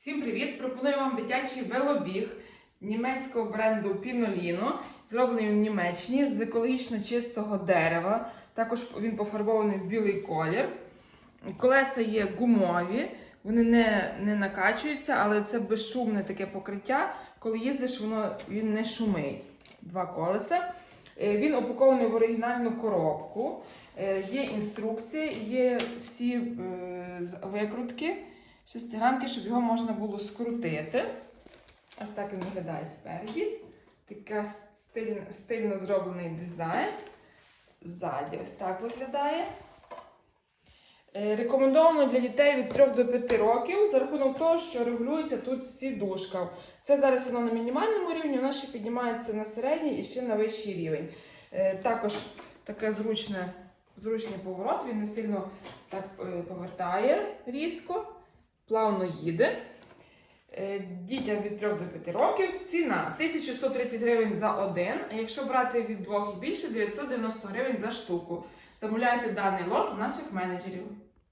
Всім привіт! Пропоную вам дитячий велобіг німецького бренду Pinolino, зроблений в Німеччині з екологічно чистого дерева. Також він пофарбований в білий колір. Колеса є гумові, вони не, не накачуються, але це безшумне таке покриття. Коли їздиш, воно він не шумить. Два колеса. Е, Він упакований в оригінальну коробку. Е, Є інструкція, є всі е, викрутки, шестигранки, щоб його можна було скрутити. Ось так він виглядає спереді. Така стильно, стильно зроблений дизайн. Ззаді ось так виглядає. Е, Рекомендовано для дітей від 3 до 5 років за рахунок того, що регулюється тут сідушка. Це зараз воно на мінімальному рівні, вона ще піднімається на середній і ще на вищий рівень. Е, Також таке зручне, зручний поворот, він не сильно так е, повертає різко, плавно їде. Е, Дітям від 3 до 5 років ціна 1130 гривень за один, а якщо брати від 2 і більше 990 гривень за штуку. Замовляйте даний лот у наших менеджерів.